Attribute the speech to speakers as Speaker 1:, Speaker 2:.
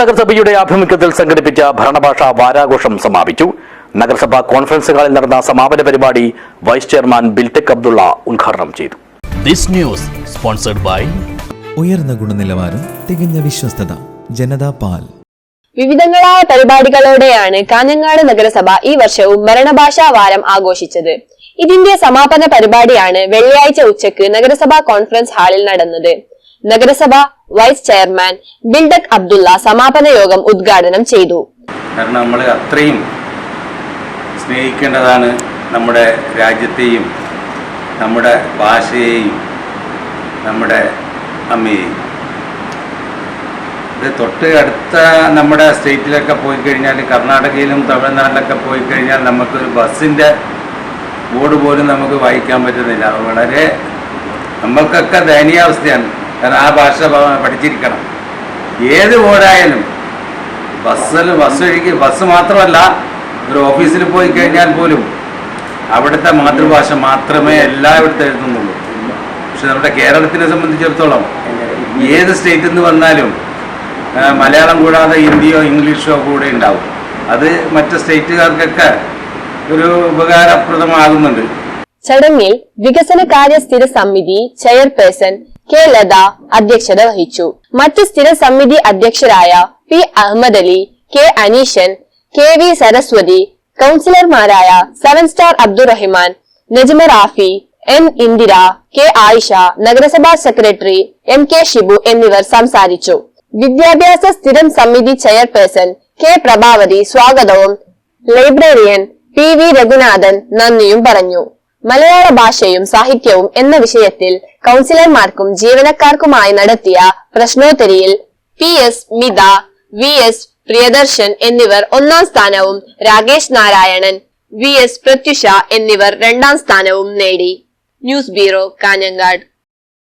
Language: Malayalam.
Speaker 1: നഗരസഭയുടെ ആഭിമുഖ്യത്തിൽ സംഘടിപ്പിച്ച ഭരണഭാഷാ വാരാഘോഷം സമാപിച്ചു. നഗരസഭ കോൺഫറൻസ് ഹാളിൽ നടന്ന സമാപന പരിപാടി വൈസ് ചെയർമാൻ ബിൽടെക് അബ്ദുള്ള ഉദ്ഘാടനം ചെയ്തു.
Speaker 2: ദിസ് ന്യൂസ് സ്പോൺസർഡ് ബൈ
Speaker 3: ഉയർന്ന ഗുണനിലവാരം തികഞ്ഞ വിശ്വസ്തത ജനതാ പാൽ.
Speaker 4: വിവിധങ്ങളായ പരിപാടികളോടെയാണ് കാഞ്ഞങ്ങാട് നഗരസഭ ഈ വർഷവും ഭരണഭാഷാ വാരം ആഘോഷിച്ചത്. ഇതിന്റെ സമാപന പരിപാടിയാണ് വെള്ളിയാഴ്ച ഉച്ചയ്ക്ക് നഗരസഭാ കോൺഫറൻസ് ഹാളിൽ നടന്നത്. നഗരസഭ വൈസ് ചെയർമാൻ ബിൽഡക് അബ്ദുള്ള സമാപന യോഗം ഉദ്ഘാടനം ചെയ്തു.
Speaker 5: കാരണം നമ്മൾ അത്രയും സ്നേഹിക്കേണ്ടതാണ് നമ്മുടെ രാജ്യത്തെയും നമ്മുടെ ഭാഷയെയും നമ്മുടെ അമ്മയെയും. ഇത് തൊട്ട് അടുത്ത നമ്മുടെ സ്റ്റേറ്റിലൊക്കെ പോയി കഴിഞ്ഞാൽ കർണാടകയിലും തമിഴ്നാട്ടിലൊക്കെ പോയി കഴിഞ്ഞാൽ നമുക്കൊരു ബസ്സിന്റെ ബോർഡ് പോലും നമുക്ക് വായിക്കാൻ പറ്റുന്നില്ല. വളരെ നമ്മൾക്കൊക്കെ ദയനീയാവസ്ഥയാണ്. കാരണം ആ ഭാഷ പഠിച്ചിരിക്കണം. ഏത് ബോർഡായാലും ബസ്സിൽ ബസ് ഒഴുകി ബസ് മാത്രമല്ല ഒരു ഓഫീസിൽ പോയി കഴിഞ്ഞാൽ പോലും അവിടുത്തെ മാതൃഭാഷ മാത്രമേ എല്ലായിടത്തും എഴുതുന്നുള്ളൂ. പക്ഷെ നമ്മുടെ കേരളത്തിനെ സംബന്ധിച്ചിടത്തോളം ഏത് സ്റ്റേറ്റിൽ നിന്ന് വന്നാലും മലയാളം കൂടാതെ ഹിന്ദിയോ ഇംഗ്ലീഷോ കൂടെ ഉണ്ടാവും. അത് മറ്റ് സ്റ്റേറ്റുകാർക്കൊക്കെ ഒരു ഉപകാരപ്രദമാകുന്നുണ്ട്.
Speaker 4: ചടങ്ങിൽ വികസന കാര്യ സ്ഥിര സമിതി ചെയർപേഴ്സൺ കെ ലത അധ്യക്ഷത വഹിച്ചു. മറ്റ് സ്ഥിര സമിതി അധ്യക്ഷരായ P Ahammad Ali K Aneeshan K V Saraswathi കൗൺസിലർമാരായ seven star Abdurahiman Najma Rafi N Indira K Ayisha നഗരസഭാ സെക്രട്ടറി എം കെ ഷിബു എന്നിവർ സംസാരിച്ചു. വിദ്യാഭ്യാസ സ്ഥിരം സമിതി ചെയർപേഴ്സൺ കെ പ്രഭാവതി സ്വാഗതവും ലൈബ്രറിയൻ പി വി രഘുനാഥൻ നന്ദിയും പറഞ്ഞു. മലയാള ഭാഷയും സാഹിത്യവും എന്ന വിഷയത്തിൽ കൗൺസിലർമാർക്കും ജീവനക്കാർക്കുമായി നടത്തിയ പ്രശ്നോത്തരിയിൽ P S Mitha V S Priyadarshan എന്നിവർ ഒന്നാം സ്ഥാനവും രാകേഷ് നാരായണൻ വി എസ് പ്രത്യുഷ എന്നിവർ രണ്ടാം സ്ഥാനവും നേടി. News bureau Kanhangad.